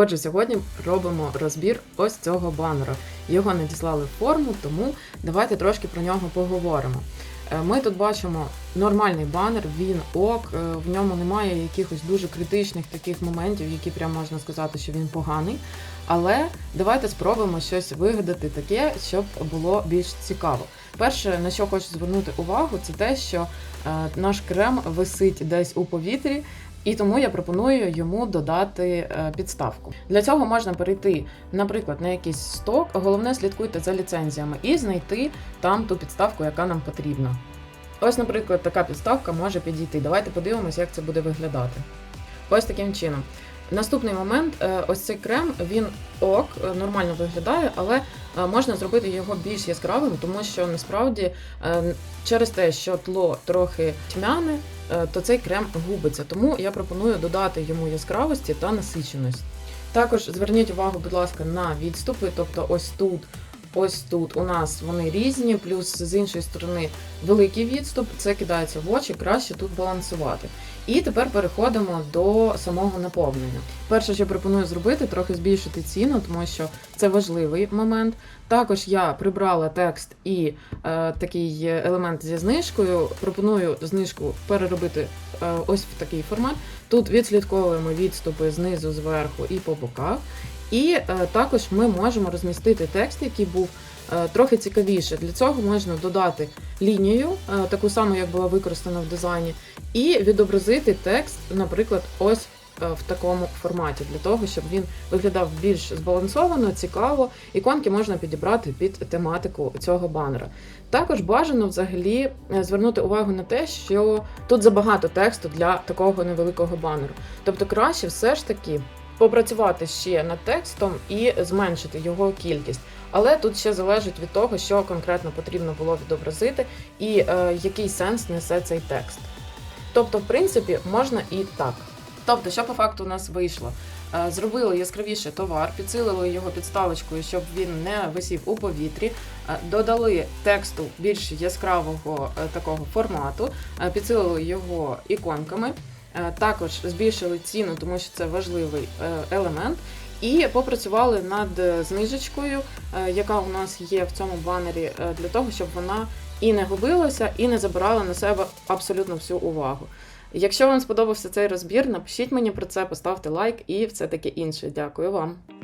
Отже, сьогодні робимо розбір ось цього банера. Його надіслали в форму, тому давайте трошки про нього поговоримо. Е, Ми тут бачимо нормальний банер, він ок, е, в ньому немає якихось дуже критичних таких моментів, які прям можна сказати, що він поганий. Але давайте спробуємо щось вигадати таке, щоб було більш цікаво. Перше, на що хочу звернути увагу, це те, що е, наш крем висить десь у повітрі, і тому я пропоную йому додати е, підставку. Для цього можна перейти, наприклад, на якийсь сток. Головне, слідкуйте за ліцензіями і знайти там ту підставку, яка нам потрібна. Ось, наприклад, така підставка може підійти. Давайте подивимося, як це буде виглядати. Ось таким чином. Наступний момент, е, ось цей крем, він ок, е, нормально виглядає, але е, можна зробити його більш яскравим, тому що насправді через те, що тло трохи тьмяне, то цей крем губиться. Тому я пропоную додати йому яскравості та насиченості. Також зверніть увагу, будь ласка, на відступи, тобто ось тут. Ось тут у нас вони різні, плюс з іншої сторони великий відступ, це кидається в очі, краще тут балансувати. І тепер переходимо до самого наповнення. Перше, що пропоную зробити, трохи збільшити ціну, тому що це важливий момент. Також я прибрала текст і е, такий елемент зі знижкою. Пропоную знижку переробити е, ось в такий формат. Тут відслідковуємо відступи знизу, зверху і по боках. І е, також ми можемо розмістити текст, який був е, трохи цікавіше. Для цього можна додати лінію, е, таку саму, як була використана в дизайні, і відобразити текст, наприклад, ось в такому форматі, для того, щоб він виглядав більш збалансовано, цікаво. Іконки можна підібрати під тематику цього банера. Також бажано взагалі звернути увагу на те, що тут забагато тексту для такого невеликого банеру. Тобто краще все ж таки попрацювати ще над текстом і зменшити його кількість. Але тут ще залежить від того, що конкретно потрібно було відобразити, і е, який сенс несе цей текст. Тобто, в принципі, можна і так. Тобто, що по факту у нас вийшло? Е, Зробили яскравіше товар, підсилили його підставочкою, щоб він не висів у повітрі. е, Додали тексту більш яскравого е, такого формату, підсилили його іконками. Е, Також збільшили ціну, тому що це важливий е, елемент. І попрацювали над знижечкою, е, яка у нас є в цьому банері, для того, щоб вона і не губилася, і не забирала на себе абсолютно всю увагу. Якщо вам сподобався цей розбір, напишіть мені про це, поставте лайк і все таке інше. Дякую вам.